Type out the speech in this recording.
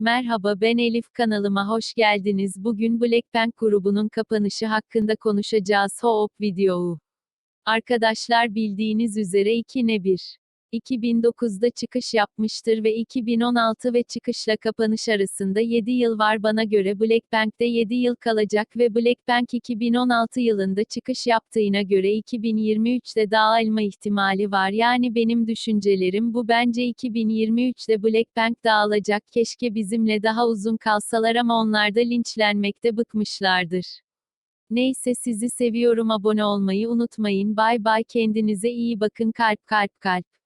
Merhaba ben Elif kanalıma hoş geldiniz. Bugün Blackpink grubunun kapanışı hakkında konuşacağız. Hop video. Arkadaşlar bildiğiniz üzere 2 ne 1. 2009'da çıkış yapmıştır ve 2016 ve çıkışla kapanış arasında 7 yıl var. Bana göre Blackpink'te 7 yıl kalacak ve Blackpink 2016 yılında çıkış yaptığına göre 2023'te dağılma ihtimali var. Yani benim düşüncelerim bu. Bence 2023'te Blackpink dağılacak keşke bizimle daha uzun kalsalar ama onlar da linçlenmekte bıkmışlardır. Neyse sizi seviyorum. Abone olmayı unutmayın. Bay bay. Kendinize iyi bakın. Kalp kalp kalp.